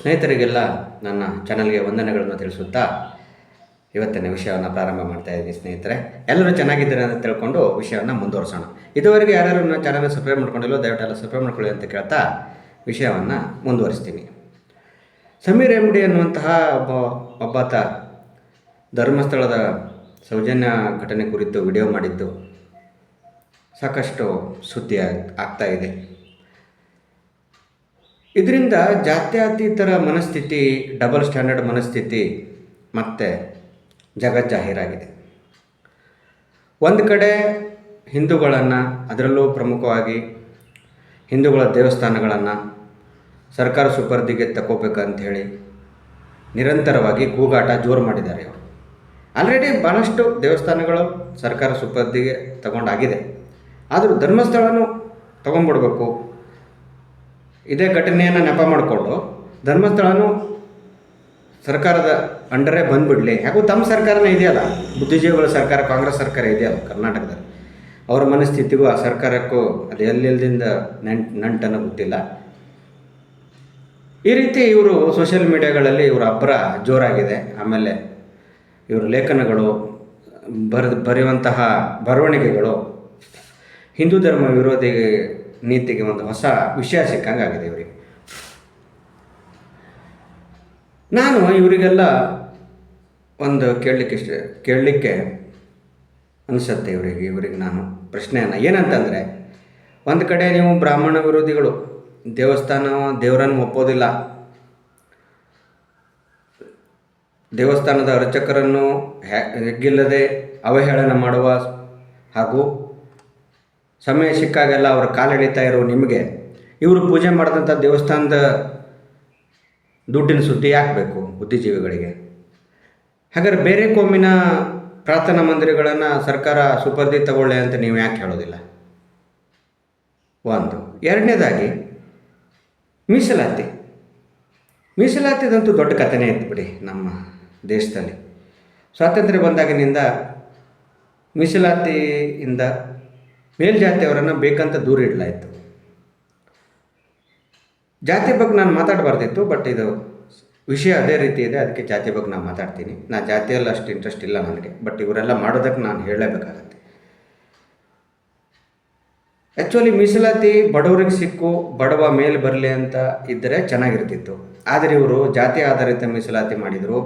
ಸ್ನೇಹಿತರಿಗೆಲ್ಲ ನನ್ನ ಚಾನಲ್ಗೆ ವಂದನೆಗಳನ್ನು ತಿಳಿಸುತ್ತಾ ಇವತ್ತಿನ ವಿಷಯವನ್ನು ಪ್ರಾರಂಭ ಮಾಡ್ತಾ ಇದ್ದೀನಿ ಸ್ನೇಹಿತರೆ. ಎಲ್ಲರೂ ಚೆನ್ನಾಗಿದ್ದೀರಿ ಅಂತ ತಿಳ್ಕೊಂಡು ವಿಷಯವನ್ನು ಮುಂದುವರಿಸೋಣ. ಇದುವರೆಗೆ ಯಾರ್ಯಾರು ನನ್ನ ಚಾನಲ್ ಸಬ್ಸ್ಕ್ರೈಬ್ ಮಾಡ್ಕೊಂಡಿಲ್ಲೋ ದಯವಿಟ್ಟು ಸಬ್ಸ್ಕ್ರೈಬ್ ಮಾಡ್ಕೊಳ್ಳಿ ಅಂತ ಕೇಳ್ತಾ ವಿಷಯವನ್ನು ಮುಂದುವರಿಸ್ತೀನಿ. ಸಮೀರ್ ಎಂ ಡಿ ಅನ್ನುವಂತಹ ಒಬ್ಬ, ಒಬ್ಬಾತ ಧರ್ಮಸ್ಥಳದ ಸೌಜನ್ಯ ಘಟನೆ ಕುರಿತು ವಿಡಿಯೋ ಮಾಡಿದ್ದು ಸಾಕಷ್ಟು ಸುದ್ದಿ ಆಗ್- ಆಗ್ತಾ ಇದೆ. ಇದರಿಂದ ಜಾತ್ಯತೀತರ ಮನಸ್ಥಿತಿ ಡಬಲ್ ಸ್ಟ್ಯಾಂಡರ್ಡ್ ಮನಸ್ಥಿತಿ ಮತ್ತೆ ಜಗಜ್ಜಾಹೀರಾಗಿದೆ ಒಂದು ಕಡೆ ಹಿಂದೂಗಳನ್ನು ಅದರಲ್ಲೂ ಪ್ರಮುಖವಾಗಿ ಹಿಂದೂಗಳ ದೇವಸ್ಥಾನಗಳನ್ನು ಸರ್ಕಾರ ಸುಪರ್ದಿಗೆ ತಗೋಬೇಕಂತ ಹೇಳಿ ನಿರಂತರವಾಗಿ ಕೂಗಾಟ ಜೋರು ಮಾಡಿದ್ದಾರೆ ಅವರು. ಆಲ್ರೆಡಿ ಭಾಳಷ್ಟು ದೇವಸ್ಥಾನಗಳು ಸರ್ಕಾರ ಸುಪರ್ದಿಗೆ ತಗೊಂಡಾಗಿದೆ. ಆದರೂ ಧರ್ಮಸ್ಥಳನೂ ತಗೊಂಡ್ಬಿಡ್ಬೇಕು. ಇದೇ ಘಟನೆಯನ್ನು ನೆಪ ಮಾಡಿಕೊಂಡು ಧರ್ಮಸ್ಥಳನೂ ಸರ್ಕಾರದ ಅಂಡರೇ ಬಂದ್ಬಿಡಲಿ. ಯಾಕೋ ತಮ್ಮ ಸರ್ಕಾರನೇ ಇದೆಯಲ್ಲ? ಬುದ್ಧಿಜೀವಿಗಳ ಸರ್ಕಾರ, ಕಾಂಗ್ರೆಸ್ ಸರ್ಕಾರ ಇದೆಯಲ್ಲ ಕರ್ನಾಟಕದಲ್ಲಿ? ಅವರ ಮನಸ್ಥಿತಿಗೂ ಆ ಸರ್ಕಾರಕ್ಕೂ ಅದು ಎಲ್ಲೆಲ್ಲದಿಂದ ನೆಂಟ್ ನಂಟನ್ನು ಗೊತ್ತಿಲ್ಲ. ಈ ರೀತಿ ಇವರು ಸೋಷಿಯಲ್ ಮೀಡಿಯಾಗಳಲ್ಲಿ ಇವರ ಅಬ್ಬರ ಜೋರಾಗಿದೆ. ಆಮೇಲೆ ಇವರ ಲೇಖನಗಳು, ಬರೆದು, ಬರೆಯುವಂತಹ ಬರವಣಿಗೆಗಳು, ಹಿಂದೂ ಧರ್ಮ ವಿರೋಧಿ ನೀತಿಗೆ ಒಂದು ಹೊಸ ವಿಷಯ ಸಿಕ್ಕಂಗಾಗಿದೆ ಇವರಿಗೆ. ನಾನು ಇವರಿಗೆಲ್ಲ ಒಂದು ಕೇಳಲಿಕ್ಕೆ ಇಷ್ಟ, ಕೇಳಲಿಕ್ಕೆ ಅನಿಸುತ್ತೆ ಇವರಿಗೆ ಇವರಿಗೆ ನಾನು ಪ್ರಶ್ನೆಯನ್ನು. ಏನಂತಂದರೆ, ಒಂದು ಕಡೆ ನೀವು ಬ್ರಾಹ್ಮಣ ವಿರೋಧಿಗಳು, ದೇವಸ್ಥಾನ, ದೇವರನ್ನು ಒಪ್ಪೋದಿಲ್ಲ. ದೇವಸ್ಥಾನದ ಅರ್ಚಕರನ್ನು ಹೆಗ್ಗಿಲ್ಲದೆ ಅವಹೇಳನ ಮಾಡುವ ಹಾಗೂ ಸಮಯ ಸಿಕ್ಕಾಗೆಲ್ಲ ಅವರು ಕಾಲೆಳಿತಾ ಇರೋ ನಿಮಗೆ, ಇವರು ಪೂಜೆ ಮಾಡಿದಂಥ ದೇವಸ್ಥಾನದ ದುಡ್ಡಿನ ಸುದ್ದಿ ಹಾಕಬೇಕು ಬೇಕು ಬುದ್ಧಿಜೀವಿಗಳಿಗೆ? ಹಾಗಾದ್ರೆ ಬೇರೆ ಕೋಮಿನ ಪ್ರಾರ್ಥನಾ ಮಂದಿರಗಳನ್ನು ಸರ್ಕಾರ ಸುಪರ್ದಿ ತಗೊಳ್ಳೆ ಅಂತ ನೀವು ಯಾಕೆ ಹೇಳೋದಿಲ್ಲ? ಒಂದು. ಎರಡನೇದಾಗಿ, ಮೀಸಲಾತಿ. ಮೀಸಲಾತಿದಂತೂ ದೊಡ್ಡ ಕಥೆನೇ ಇತ್ತು ಬಿಡಿ ನಮ್ಮ ದೇಶದಲ್ಲಿ. ಸ್ವಾತಂತ್ರ್ಯ ಬಂದಾಗಿನಿಂದ ಮೀಸಲಾತಿಯಿಂದ ಮೇಲ್ಜಾತಿಯವರನ್ನು ಬೇಕಂತ ದೂರ ಇಡಲಾಯಿತು. ಜಾತಿ ಬಗ್ಗೆ ನಾನು ಮಾತಾಡಬಾರ್ದಿತ್ತು ಬಟ್ ಇದು ವಿಷಯ ಅದೇ ರೀತಿ ಇದೆ, ಅದಕ್ಕೆ ಜಾತಿ ಬಗ್ಗೆ ನಾನು ಮಾತಾಡ್ತೀನಿ. ನಾ ಜಾತಿಯಲ್ಲಿ ಅಷ್ಟು ಇಂಟ್ರೆಸ್ಟ್ ಇಲ್ಲ ನನಗೆ ಬಟ್ ಇವರೆಲ್ಲ ಮಾಡೋದಕ್ಕೆ ನಾನು ಹೇಳಲೇಬೇಕಾಗತ್ತೆ. ಆ್ಯಕ್ಚುಲಿ ಮೀಸಲಾತಿ ಬಡವರಿಗೆ ಸಿಕ್ಕು, ಬಡವ ಮೇಲೆ ಬರಲಿ ಅಂತ ಇದ್ದರೆ ಚೆನ್ನಾಗಿರ್ತಿತ್ತು. ಆದರೆ ಇವರು ಜಾತಿ ಆಧಾರಿತ ಮೀಸಲಾತಿ ಮಾಡಿದರು.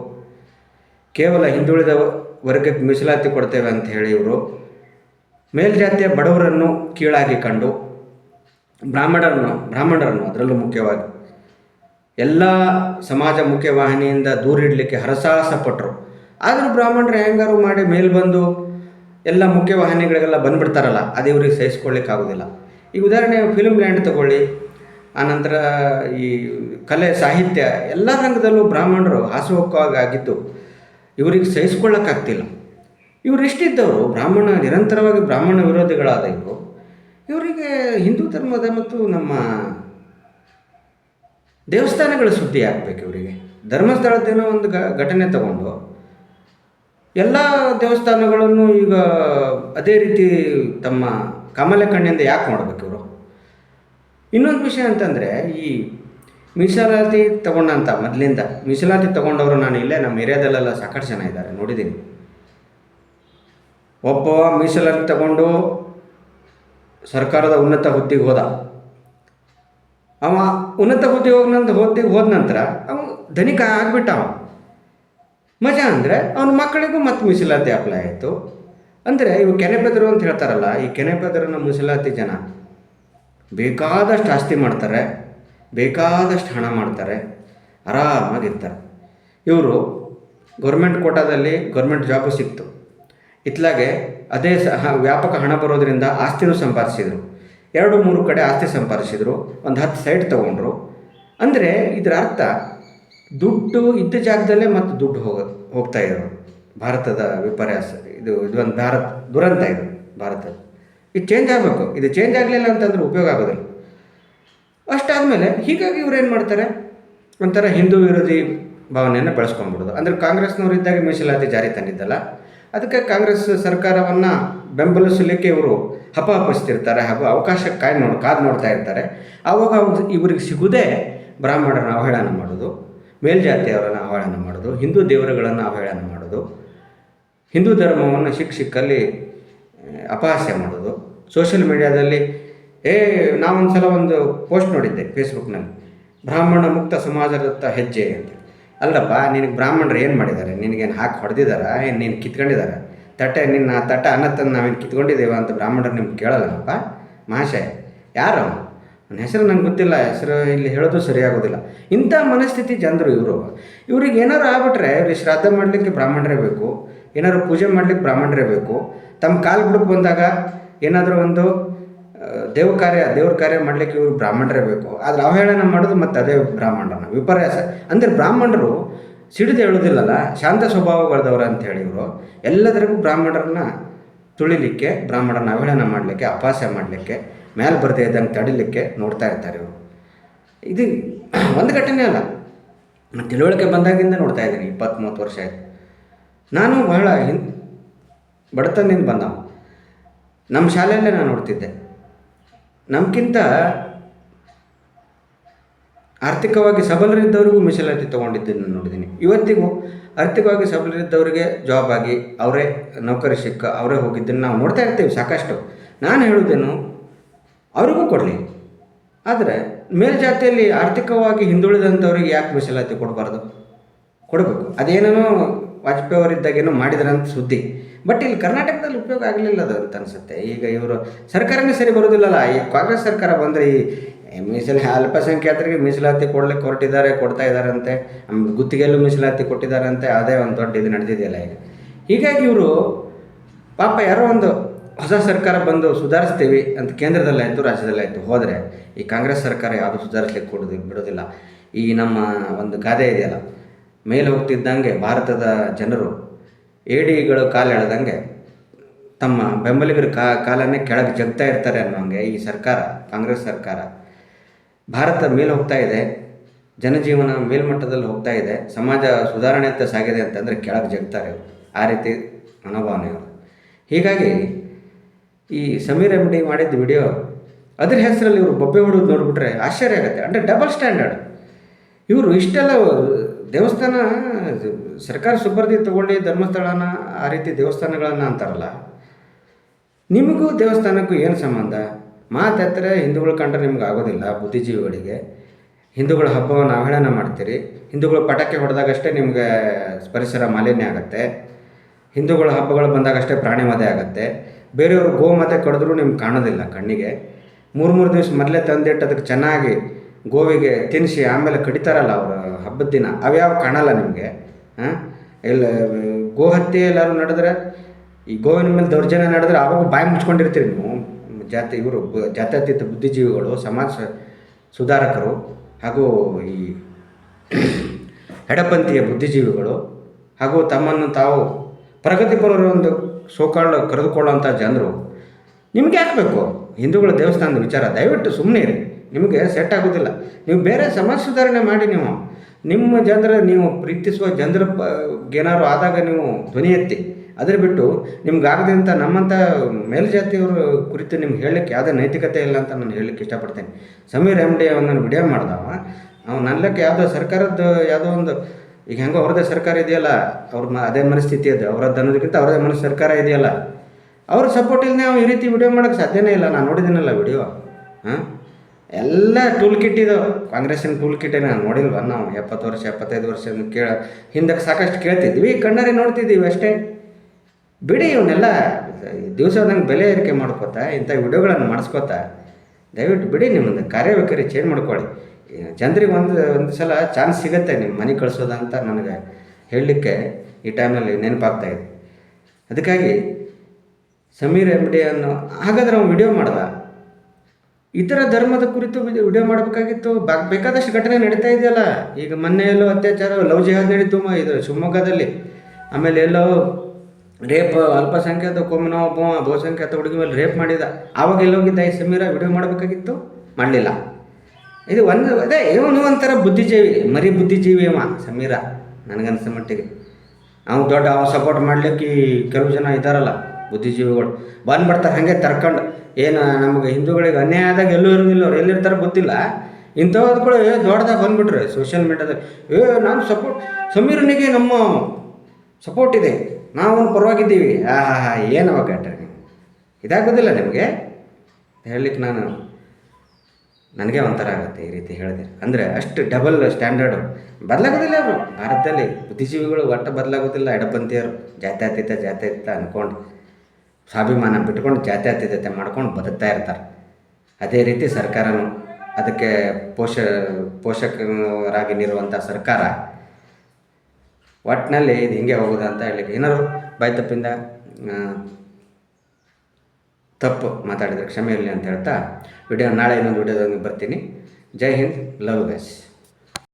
ಕೇವಲ ಹಿಂದುಳಿದ ವರ್ಗಕ್ಕೆ ಮೀಸಲಾತಿ ಕೊಡ್ತೇವೆ ಅಂತ ಹೇಳಿ ಇವರು ಮೇಲ್ಜಾತಿಯ ಬಡವರನ್ನು ಕೀಳಾಗಿ ಕಂಡು ಬ್ರಾಹ್ಮಣರನ್ನು ಬ್ರಾಹ್ಮಣರನ್ನು ಅದರಲ್ಲೂ ಮುಖ್ಯವಾಗಿ ಎಲ್ಲ ಸಮಾಜ ಮುಖ್ಯವಾಹಿನಿಯಿಂದ ದೂರಿಡಲಿಕ್ಕೆ ಹರಸಾಹಸ ಪಟ್ಟರು ಆದರೂ ಬ್ರಾಹ್ಮಣರು ಹೆಂಗಾರು ಮಾಡಿ ಮೇಲೆ ಬಂದು ಎಲ್ಲ ಮುಖ್ಯವಾಹಿನಿಗಳಿಗೆಲ್ಲ ಬಂದ್ಬಿಡ್ತಾರಲ್ಲ, ಅದು ಇವ್ರಿಗೆ ಸಹಿಸ್ಕೊಳ್ಳಿಕ್ಕಾಗೋದಿಲ್ಲ. ಈಗ ಉದಾಹರಣೆ ಫಿಲ್ಮ್ ಲ್ಯಾಂಡ್ ತಗೊಳ್ಳಿ ಆನಂತರ ಈ ಕಲೆ, ಸಾಹಿತ್ಯ, ಎಲ್ಲ ರಂಗದಲ್ಲೂ ಬ್ರಾಹ್ಮಣರು ಹಾಸುಹೊಕ್ಕಾಗಿದ್ದು ಇವರಿಗೆ ಸಹಿಸ್ಕೊಳ್ಳೋಕ್ಕಾಗ್ತಿಲ್ಲ. ಇವರು ಇಷ್ಟಿದ್ದವರು ಬ್ರಾಹ್ಮಣ, ನಿರಂತರವಾಗಿ ಬ್ರಾಹ್ಮಣ ವಿರೋಧಿಗಳಾದ ಇವರು ಇವರಿಗೆ ಹಿಂದೂ ಧರ್ಮದ ಮತ್ತು ನಮ್ಮ ದೇವಸ್ಥಾನಗಳ ಸುದ್ದಿ ಆಗಬೇಕು ಇವರಿಗೆ. ಧರ್ಮಸ್ಥಳದ್ದೇನೋ ಒಂದು ಘಟನೆ ತಗೊಂಡು ಎಲ್ಲ ದೇವಸ್ಥಾನಗಳನ್ನು ಈಗ ಅದೇ ರೀತಿ ತಮ್ಮ ಕಮಲ ಕಣ್ಣಿಂದ ಯಾಕೆ ಮಾಡಬೇಕು ಇವರು? ಇನ್ನೊಂದು ವಿಷಯ ಅಂತಂದರೆ ಈ ಮೀಸಲಾತಿ ತಗೊಂಡಂಥ ಮೊದಲಿಂದ ಮೀಸಲಾತಿ ತಗೊಂಡವರು ನಾನು ಇಲ್ಲೇ, ನಮ್ಮ ಏರಿಯಾದಲ್ಲೆಲ್ಲ ಸಾಕಷ್ಟು ಜನ ಇದ್ದಾರೆ, ನೋಡಿದ್ದೀನಿ. ಒಬ್ಬ ಮೀಸಲಾತಿ ತಗೊಂಡು ಸರ್ಕಾರದ ಉನ್ನತ ಹುದ್ದೆಗೆ ಹೋದ. ಅವ ಉನ್ನತ ಹುದ್ದೆ ಹೋಗಿ ನಂದು ಹುದ್ದೆಗೆ ಹೋದ ನಂತರ ಅವ ಧನಿಕ ಆಗ್ಬಿಟ್ಟ ಅವ. ಮಜಾ ಅಂದರೆ ಅವನ ಮಕ್ಕಳಿಗೂ ಮತ್ತೆ ಮೀಸಲಾತಿ ಅಪ್ಲೈ ಆಯಿತು. ಅಂದರೆ ಇವು ಕೆನೆಪೆದರು ಅಂತ ಹೇಳ್ತಾರಲ್ಲ, ಈ ಕೆನೆಪೆದರನ್ನ ಮೀಸಲಾತಿ ಜನ ಬೇಕಾದಷ್ಟು ಆಸ್ತಿ ಮಾಡ್ತಾರೆ, ಬೇಕಾದಷ್ಟು ಹಣ ಮಾಡ್ತಾರೆ ಆರಾಮಾಗಿರ್ತಾರೆ ಇವರು ಗೌರ್ಮೆಂಟ್ ಕೋಟಾದಲ್ಲಿ ಗೌರ್ಮೆಂಟ್ ಜಾಬು ಸಿಕ್ತು. ಇತ್ಲಾಗೆ ಅದೇ ಸಹ ವ್ಯಾಪಕ ಹಣ ಬರೋದ್ರಿಂದ ಆಸ್ತಿನೂ ಸಂಪಾದಿಸಿದರು. ಎರಡು ಮೂರು ಕಡೆ ಆಸ್ತಿ ಸಂಪಾದಿಸಿದರು. ಒಂದು ಹತ್ತು ಸೈಟ್ ತೊಗೊಂಡ್ರು. ಅಂದರೆ ಇದರ ಅರ್ಥ ದುಡ್ಡು ಇದ್ದ ಜಾಗದಲ್ಲೇ ಮತ್ತು ದುಡ್ಡು ಹೋಗ, ಹೋಗ್ತಾ ಇರೋರು ಭಾರತದ ವಿಪರ್ಯಾಸ. ಇದು ಇದೊಂದು ಭಾರತ, ದುರಂತ ಇದು ಭಾರತದ. ಇದು ಚೇಂಜ್ ಆಗಬೇಕು. ಇದು ಚೇಂಜ್ ಆಗಲಿಲ್ಲ ಅಂತಂದ್ರೆ ಉಪಯೋಗ ಆಗೋದಿಲ್ಲ. ಅಷ್ಟಾದಮೇಲೆ ಹೀಗಾಗಿ ಇವ್ರು ಏನು ಮಾಡ್ತಾರೆ? ಒಂಥರ ಹಿಂದೂ ವಿರೋಧಿ ಭಾವನೆಯನ್ನು ಬೆಳೆಸ್ಕೊಂಡ್ಬಿಡೋದು. ಅಂದರೆ ಕಾಂಗ್ರೆಸ್ನವರು ಇದ್ದಾಗ ಮೀಸಲಾತಿ ಜಾರಿ ತಂದಿದ್ದಲ್ಲ. ಅದಕ್ಕೆ ಕಾಂಗ್ರೆಸ್ ಸರ್ಕಾರವನ್ನು ಬೆಂಬಲಿಸಲಿಕ್ಕೆ ಇವರು ಹಪಹಪಿಸ್ತಿರ್ತಾರೆ ಹಾಗೂ ಅವಕಾಶ ಕಾಯ್ ನೋಡಿ ಕಾದು ನೋಡ್ತಾ ಇರ್ತಾರೆ. ಆವಾಗ ಇವ್ರಿಗೆ ಸಿಗುವುದೇ ಬ್ರಾಹ್ಮಣರನ್ನು ಅವಹೇಳನ ಮಾಡೋದು ಮೇಲ್ಜಾತಿಯವರನ್ನು ಅವಹೇಳನ ಮಾಡೋದು ಹಿಂದೂ ದೇವರುಗಳನ್ನು ಅವಹೇಳನ ಮಾಡೋದು ಹಿಂದೂ ಧರ್ಮವನ್ನು ಶಿಕ್ ಶಿಕ್ಕಲ್ಲಿ ಆ, ಅಪಹಾಸ್ಯ ಮಾಡೋದು. ಸೋಷಿಯಲ್ ಮೀಡಿಯಾದಲ್ಲಿ ಏ ನಾವೊಂದು ಸಲ ಒಂದು ಪೋಸ್ಟ್ ನೋಡಿದ್ದೆ ಫೇಸ್ಬುಕ್ನಲ್ಲಿ ಬ್ರಾಹ್ಮಣ ಮುಕ್ತ ಸಮಾಜದತ್ತ ಹೆಜ್ಜೆ ಅಂತ. ಅಲ್ಲಪ್ಪ, ನಿನಗೆ ಬ್ರಾಹ್ಮಣರು ಏನು ಮಾಡಿದ್ದಾರೆ ನಿನಗೇನು ಹಾಕಿ ಹೊಡೆದಿದ್ದಾರ ಏನು ನೀನು ಕಿತ್ಕೊಂಡಿದ್ದಾರೆ ತಟ್ಟೆ, ನಿನ್ನ ತಟ್ಟೆ ಅನ್ನ ತಂದು ನಾವೇನು ಕಿತ್ಕೊಂಡಿದ್ದೇವೆ ಅಂತ ಬ್ರಾಹ್ಮಣರು ನಿಮ್ಗೆ ಕೇಳಲ್ಲಪ್ಪ? ಮಹಾಶಯ ಯಾರು? ನನ್ನ ಹೆಸರು ನನಗೆ ಗೊತ್ತಿಲ್ಲ, ಹೆಸರು ಇಲ್ಲಿ ಹೇಳೋದು ಸರಿಯಾಗೋದಿಲ್ಲ. ಇಂಥ ಮನಸ್ಥಿತಿ ಜನರು ಇವರು. ಇವ್ರಿಗೆ ಏನಾರು ಆಗ್ಬಿಟ್ರೆ ಇವ್ರಿಗೆ ಶ್ರಾದ್ದ ಮಾಡಲಿಕ್ಕೆ ಬ್ರಾಹ್ಮಣರೇ ಬೇಕು ಏನಾದ್ರು ಪೂಜೆ ಮಾಡಲಿಕ್ಕೆ ಬ್ರಾಹ್ಮಣರೇ ಬೇಕು. ತಮ್ಮ ಕಾಲು ಬಿಡಕ್ಕೆ ಬಂದಾಗ ಏನಾದರೂ ಒಂದು ದೇವ ಕಾರ್ಯ, ದೇವ್ರ ಕಾರ್ಯ ಮಾಡ್ಲಿಕ್ಕೆ ಇವರು ಬ್ರಾಹ್ಮಣರೇ ಬೇಕು. ಆದ್ರೆ ಅವಹೇಳನ ಮಾಡೋದು ಮತ್ತೆ ಅದೇ ಬ್ರಾಹ್ಮಣರನ್ನ ವಿಪರ್ಯಾಸ. ಅಂದ್ರೆ ಬ್ರಾಹ್ಮಣರು ಸಿಡಿದು ಹೇಳೋದಿಲ್ಲಲ್ಲ, ಶಾಂತ ಸ್ವಭಾವಗಳದವ್ರು ಅಂತ ಹೇಳಿ ಇವರು. ಎಲ್ಲದರಿಗೂ ಬ್ರಾಹ್ಮಣರನ್ನ ತುಳಿಲಿಕ್ಕೆ, ಬ್ರಾಹ್ಮಣರನ್ನ ಅವಹೇಳನ ಮಾಡಲಿಕ್ಕೆ, ಅಪಹಾಸ್ಯ ಮಾಡಲಿಕ್ಕೆ ಮೇಲೆ ಬರದೇ ಇದ್ದಂಗೆ ತಡಿಲಿಕ್ಕೆ ನೋಡ್ತಾ ಇರ್ತಾರೆ ಇವರು. ಇದು ಒಂದು ಘಟನೆ ಅಲ್ಲ. ತಿಳುವಳಿಕೆ ಬಂದಾಗಿಂದ ನೋಡ್ತಾ ಇದ್ದೀನಿ ಇಪ್ಪತ್ತ್ ಮೂವತ್ತು ವರ್ಷ ಆಯಿತು. ನಾನು ಬಹಳ ಹಿನ್ ಬಡತನದಿಂದ ಬಂದವ ನಮ್ಮ ಶಾಲೆಯಲ್ಲೇ ನಾನು ನೋಡ್ತಿದ್ದೆ. ನಮ್ಗಿಂತ ಆರ್ಥಿಕವಾಗಿ ಸಬಲರಿದ್ದವರಿಗೂ ಮೀಸಲಾತಿ ತೊಗೊಂಡಿದ್ದನ್ನು ನೋಡಿದ್ದೀನಿ. ಇವತ್ತಿಗೂ ಆರ್ಥಿಕವಾಗಿ ಸಬಲರಿದ್ದವರಿಗೆ ಜಾಬ್ ಆಗಿ ಅವರೇ ನೌಕರಿ ಸಿಕ್ಕ ಅವರೇ ಹೋಗಿದ್ದನ್ನು ನಾವು ನೋಡ್ತಾ ಇರ್ತೀವಿ ಸಾಕಷ್ಟು. ನಾನು ಹೇಳುವುದೇನು, ಅವರಿಗೂ ಕೊಡಲಿ. ಆದರೆ ಮೇಲ್ಜಾತಿಯಲ್ಲಿ ಆರ್ಥಿಕವಾಗಿ ಹಿಂದುಳಿದಂಥವ್ರಿಗೆ ಯಾಕೆ ಮೀಸಲಾತಿ ಕೊಡಬಾರ್ದು? ಕೊಡಬೇಕು. ಅದೇನೇನೋ ವಾಜಪೇಯಿ ಅವರಿದ್ದಾಗೇನೋ ಮಾಡಿದ್ರಂತ ಸುದ್ದಿ. ಬಟ್ ಇಲ್ಲಿ ಕರ್ನಾಟಕದಲ್ಲಿ ಉಪಯೋಗ ಆಗಲಿಲ್ಲ ಅದು ಅಂತ ಅನಿಸುತ್ತೆ. ಈಗ ಇವರು ಸರ್ಕಾರನೇ ಸರಿ ಬರೋದಿಲ್ಲಲ್ಲ, ಈ ಕಾಂಗ್ರೆಸ್ ಸರ್ಕಾರ ಬಂದರೆ ಈ ಮೀಸಲು ಅಲ್ಪಸಂಖ್ಯಾತರಿಗೆ ಮೀಸಲಾತಿ ಕೊಡ್ಲಿಕ್ಕೆ ಹೊರಟಿದ್ದಾರೆ, ಕೊಡ್ತಾ ಇದ್ದಾರಂತೆ. ಆಮೇಲೆ ಗುತ್ತಿಗೆಯಲ್ಲೂ ಮೀಸಲಾತಿ ಕೊಟ್ಟಿದ್ದಾರಂತೆ. ಅದೇ ಒಂದು ದೊಡ್ಡ ಇದು ನಡೆದಿದೆಯಲ್ಲ ಈಗ. ಹೀಗಾಗಿ ಇವರು ಪಾಪ ಯಾರೋ ಒಂದು ಹೊಸ ಸರ್ಕಾರ ಬಂದು ಸುಧಾರಿಸ್ತೀವಿ ಅಂತ ಕೇಂದ್ರದಲ್ಲಾಯಿತು, ರಾಜ್ಯದಲ್ಲಾಯಿತು ಹೋದರೆ ಈ ಕಾಂಗ್ರೆಸ್ ಸರ್ಕಾರ ಯಾವುದು ಸುಧಾರಿಸ್ಲಿಕ್ಕೆ ಕೊಡೋದು ಬಿಡೋದಿಲ್ಲ. ಈ ನಮ್ಮ ಒಂದು ಗಾದೆ ಇದೆಯಲ್ಲ. ಮೇಲೆ ಹೋಗ್ತಿದ್ದಂಗೆ ಭಾರತದ ಜನರು ಏಡಿಗಳು ಕಾಲು ಎಳೆದಂಗೆ ತಮ್ಮ ಬೆಂಬಲಿಗರ ಕಾ, ಕಾಲನ್ನೇ ಕೆಳಗೆ ಜಗ್ತಾ ಇರ್ತಾರೆ ಅನ್ನೋಂಗೆ ಈ ಸರ್ಕಾರ, ಕಾಂಗ್ರೆಸ್ ಸರ್ಕಾರ. ಭಾರತ ಮೇಲೆ ಹೋಗ್ತಾ ಇದೆ, ಜನಜೀವನ ಮೇಲ್ಮಟ್ಟದಲ್ಲಿ ಹೋಗ್ತಾ ಇದೆ, ಸಮಾಜ ಸುಧಾರಣೆ ಅಂತ ಸಾಗಿದೆ ಅಂತಂದರೆ ಕೆಳಗೆ ಜಗ್ತಾರೆ. ಆ ರೀತಿ ಮನೋಭಾವನೆ ಹೀಗಾಗಿ ಈ ಸಮೀರ್ ಡಿ ಮಾಡಿದ ವಿಡಿಯೋ, ಅದ್ರ ಹೆಸರಲ್ಲಿ ಇವರು ಬೊಬ್ಬೆ ಹೊಡೋದು ನೋಡಿಬಿಟ್ರೆ ಆಶ್ಚರ್ಯ ಆಗುತ್ತೆ. ಅಂದರೆ ಡಬಲ್ ಸ್ಟ್ಯಾಂಡರ್ಡ್ ಇವರು ಇಷ್ಟೆಲ್ಲ ದೇವಸ್ಥಾನ, ಸರ್ಕಾರ ಸುಪರ್ದಿ ತಗೊಂಡು ಧರ್ಮಸ್ಥಳನ ಆ ರೀತಿ ದೇವಸ್ಥಾನಗಳನ್ನು ಅಂತಾರಲ್ಲ, ನಿಮಗೂ ದೇವಸ್ಥಾನಕ್ಕೂ ಏನು ಸಂಬಂಧ? ಮಾತೆತ್ತರೆ ಹಿಂದೂಗಳು ಕಂಡ್ರೆ ನಿಮ್ಗೆ ಆಗೋದಿಲ್ಲ ಬುದ್ಧಿಜೀವಿಗಳಿಗೆ. ಹಿಂದೂಗಳ ಹಬ್ಬವನ್ನು ಅವಹೇಳನ ಮಾಡ್ತೀರಿ. ಹಿಂದೂಗಳು ಪಟಾಕಿ ಹೊಡೆದಾಗಷ್ಟೇ ನಿಮಗೆ ಪರಿಸರ ಮಾಲಿನ್ಯ ಆಗುತ್ತೆ. ಹಿಂದೂಗಳ ಹಬ್ಬಗಳು ಬಂದಾಗಷ್ಟೇ ಪ್ರಾಣಿ ವಧೆ ಆಗುತ್ತೆ. ಬೇರೆಯವರು ಗೋಮಾತೆ ಕಡಿದ್ರೂ ನಿಮ್ಗೆ ಕಾಣೋದಿಲ್ಲ ಕಣ್ಣಿಗೆ. ಮೂರು ಮೂರು ದಿವಸ ಮೊದಲೇ ತಂದಿಟ್ಟು ಅದಕ್ಕೆ ಚೆನ್ನಾಗಿ ಗೋವಿಗೆ ತಿನ್ನಿಸಿ ಆಮೇಲೆ ಕಡಿತಾರಲ್ಲ ಅವರು ಹಬ್ಬದ ದಿನ, ಅವ್ಯಾವ ಕಾಣಲ್ಲ ನಿಮಗೆ ಹಾಂ ಇಲ್ಲ ಗೋ ಹತ್ಯೆ ಎಲ್ಲರೂ ನಡೆದ್ರೆ, ಈ ಗೋವಿನ ಮೇಲೆ ದೌರ್ಜನ್ಯ ನಡೆದ್ರೆ ಆವಾಗ ಬಾಯಿ ಮುಚ್ಕೊಂಡಿರ್ತೀರಿ ನೀವು. ಜಾತಿ, ಇವರು ಜಾತ್ಯತೀತ ಬುದ್ಧಿಜೀವಿಗಳು, ಸಮಾಜ ಸುಧಾರಕರು, ಹಾಗೂ ಈ ಎಡಪಂಥೀಯ ಬುದ್ಧಿಜೀವಿಗಳು, ಹಾಗೂ ತಮ್ಮನ್ನು ತಾವು ಪ್ರಗತಿಪರರು ಒಂದು ಸೋಕಾಳು ಕರೆದುಕೊಳ್ಳುವಂಥ ಜನರು. ನಿಮ್ಗೆ ಯಾಕೆ ಬೇಕು? ಹಿಂದೂಗಳ ದೇವಸ್ಥಾನದ ವಿಚಾರ, ದಯವಿಟ್ಟು ಸುಮ್ಮನೆ ಇರಿ ನಿಮಗೆ ಸೆಟ್ ಆಗೋದಿಲ್ಲ. ನೀವು ಬೇರೆ ಸಮಾಜ ಸುಧಾರಣೆ ಮಾಡಿ ನೀವು. ನಿಮ್ಮ ಜನರ ನೀವು ಪ್ರೀತಿಸುವ ಜನರ ಏನಾದ್ರು ಆದಾಗ ನೀವು ಧ್ವನಿ ಎತ್ತಿ. ಅದ್ರ ಬಿಟ್ಟು ನಿಮ್ಗೆ ಆಗದಂಥ ನಮ್ಮಂಥ ಮೇಲ್ಜಾತಿಯವ್ರ ಕುರಿತು ನಿಮ್ಗೆ ಹೇಳಲಿಕ್ಕೆ ಯಾವುದೇ ನೈತಿಕತೆ ಇಲ್ಲ ಅಂತ ನಾನು ಹೇಳಲಿಕ್ಕೆ ಇಷ್ಟಪಡ್ತೇನೆ. ಸಮೀರ್ ಡಿ ಅವನನ್ನು ವಿಡಿಯೋ ಮಾಡ್ದವ. ಅವ್ನು ನನ್ಲಕ್ಕೆ ಯಾವುದೋ ಸರ್ಕಾರದ ಯಾವುದೋ ಒಂದು, ಈಗ ಹೆಂಗೋ ಅವ್ರದ್ದೇ ಸರ್ಕಾರ ಇದೆಯಲ್ಲ, ಅವ್ರ ಅದೇ ಮನಸ್ಥಿತಿ ಅದು, ಅವ್ರದ್ದು ಅನ್ನೋದಕ್ಕಿಂತ ಅವ್ರದೇ ಮನಸ್ಸು ಸರ್ಕಾರ ಇದೆಯಲ್ಲ. ಅವ್ರ ಸಪೋರ್ಟ್ ಇಲ್ಲದೆ ಅವ್ನು ಈ ರೀತಿ ವಿಡಿಯೋ ಮಾಡೋಕ್ಕೆ ಸಾಧ್ಯನೇ ಇಲ್ಲ. ನಾನು ನೋಡಿದ್ದೀನಲ್ಲ ವಿಡಿಯೋ ಹಾಂ? ಎಲ್ಲ ಟೂಲ್ ಕಿಟ್ ಇದು ಕಾಂಗ್ರೆಸ್ಸಿನ ಟೂಲ್ ಕಿಟ್ ನೋಡಿಲ್ವ? ನಾವು ಎಪ್ಪತ್ತು ವರ್ಷ, ಎಪ್ಪತ್ತೈದು ವರ್ಷ ಕೇಳ, ಹಿಂದಕ್ಕೆ ಸಾಕಷ್ಟು ಕೇಳ್ತಿದ್ವಿ, ಕಣ್ಣಾರೆ ನೋಡ್ತಿದ್ದೀವಿ ಅಷ್ಟೇ. ಬಿಡಿ ಇವನ್ನೆಲ್ಲ ದಿವಸ ನಂಗೆ ಬೆಲೆ ಏರಿಕೆ ಮಾಡ್ಕೋತಾ, ಇಂಥ ವಿಡಿಯೋಗಳನ್ನು ಮಾಡಿಸ್ಕೋತಾ. ದಯವಿಟ್ಟು ಬಿಡಿ ನಿಮ್ಮದು ಕಾರ್ಯವೈಖರಿ ಚೇಂಜ್ ಮಾಡ್ಕೊಳ್ಳಿ. ಜನರಿಗೆ ಒಂದು ಒಂದು ಸಲ ಚಾನ್ಸ್ ಸಿಗುತ್ತೆ ನಿಮ್ಮ ಮನೆ ಕಳಿಸೋದಂತ ನನಗೆ ಹೇಳಲಿಕ್ಕೆ ಈ ಟೈಮಲ್ಲಿ ನೆನಪಾಗ್ತಾ ಇದೆ. ಅದಕ್ಕಾಗಿ ಸಮೀರ್ ಎಂ ಡಿ ಅನ್ನು, ಹಾಗಾದ್ರೆ ಅವ್ನು ವಿಡಿಯೋ ಮಾಡ್ದ? ಇತರ ಧರ್ಮದ ಕುರಿತು ವಿಡಿಯೋ ಮಾಡಬೇಕಾಗಿತ್ತು. ಬೇಕಾದಷ್ಟು ಘಟನೆ ನಡೀತಾ ಇದೆಯಲ್ಲ? ಈಗ ಮೊನ್ನೆ ಎಲ್ಲೋ ಅತ್ಯಾಚಾರ, ಲವ್ ಜಿಹಾದ್ ನಡೀತು ಇದು ಶಿವಮೊಗ್ಗದಲ್ಲಿ. ಆಮೇಲೆ ಎಲ್ಲೋ ರೇಪ್, ಅಲ್ಪಸಂಖ್ಯಾತ ಕೊಮ್ಮಿನ ಒಬ್ಬ ಬಹುಸಂಖ್ಯಾತ ಹುಡುಗಿ ಮೇಲೆ ರೇಪ್ ಮಾಡಿದ. ಆವಾಗ ಎಲ್ಲೋಗಿದ್ದ ಈ ಸಮೀರ ವಿಡಿಯೋ ಮಾಡಬೇಕಾಗಿತ್ತು? ಮಾಡಲಿಲ್ಲ. ಇದು ಒಂದು ಅದೇ, ಇವನು ಒಂಥರ ಬುದ್ಧಿಜೀವಿ, ಮರಿ ಬುದ್ಧಿಜೀವಿ ಅವ ಸಮೀರ. ನನಗನ್ಸ ಮಟ್ಟಿಗೆ. ಅವ್ನು ದೊಡ್ಡ ಅವ್ನು ಸಪೋರ್ಟ್ ಮಾಡ್ಲಿಕ್ಕೆ ಕೆಲವು ಜನ ಇದ್ದಾರಲ್ಲ ಬುದ್ಧಿಜೀವಿಗಳು. ಬಂದ್ಬಿಡ್ತಾರೆ, ಹಾಗೆ ತರ್ಕೊಂಡು. ಏನು ನಮಗೆ ಹಿಂದೂಗಳಿಗೆ ಅನ್ಯಾಯ ಆದಾಗ ಎಲ್ಲೂ ಇರೋದಿಲ್ಲ ಅವ್ರು ಎಲ್ಲಿರ್ತಾರೆ ಗೊತ್ತಿಲ್ಲ. ಇಂಥವ್ರು ಕೂಡ ದೊಡ್ಡದಾಗ ಬಂದ್ಬಿಟ್ರೆ ಸೋಷಿಯಲ್ ಮೀಡ್ಯಾದಲ್ಲಿ ಏ, ನಾನು ಸಪೋರ್ಟ್ ಸಮೀರನಿಗೆ ನಮ್ಮ ಸಪೋರ್ಟ್ ಇದೆ. ನಾವು ಅವ್ನು ಪರವಾಗಿದ್ದೀವಿ. ಆ, ಹಾ ಹಾ, ಏನು ಅವಾಗ ಇದಾಗೋದಿಲ್ಲ ನಿಮಗೆ? ಹೇಳಲಿಕ್ಕೆ ನಾನು ನನಗೆ ಒಂಥರ ಆಗುತ್ತೆ ಈ ರೀತಿ ಹೇಳಿದೆ. ಅಂದರೆ ಅಷ್ಟು ಡಬಲ್ ಸ್ಟ್ಯಾಂಡರ್ಡು ಬದಲಾಗೋದಿಲ್ಲ ಅವರು. ಭಾರತದಲ್ಲಿ ಬುದ್ಧಿಜೀವಿಗಳು ಒಟ್ಟು ಬದಲಾಗೋದಿಲ್ಲ, ಎಡಪಂಥೀಯರು. ಜಾತ್ಯತೀತ ಜಾತ್ಯತೀತ ಅಂದ್ಕೊಂಡು ಸ್ವಾಭಿಮಾನ ಬಿಟ್ಕೊಂಡು ಜಾತ್ಯತೀತತೆ ಮಾಡ್ಕೊಂಡು ಬದುಕ್ತಾ ಇರ್ತಾರೆ. ಅದೇ ರೀತಿ ಸರ್ಕಾರನು ಅದಕ್ಕೆ ಪೋಷ ಪೋಷಕರಾಗಿ ನಿರುವಂಥ ಸರ್ಕಾರ ಒಟ್ಟಿನಲ್ಲಿ ಇದು ಹಿಂಗೆ ಹೋಗೋದು ಅಂತ ಹೇಳಲಿಕ್ಕೆ ಏನಾದ್ರು ಬಾಯ್ ತಪ್ಪಿಂದ ತಪ್ಪು ಮಾತಾಡಿದರೆ ಕ್ಷಮೆ ಇರಲಿ ಅಂತ ಹೇಳ್ತಾ ವಿಡಿಯೋ ನಾಳೆ ಇನ್ನೊಂದು ವಿಡಿಯೋದಲ್ಲಿ ಬರ್ತೀನಿ. ಜೈ ಹಿಂದ್, ಲವ್ ಗೈಸ್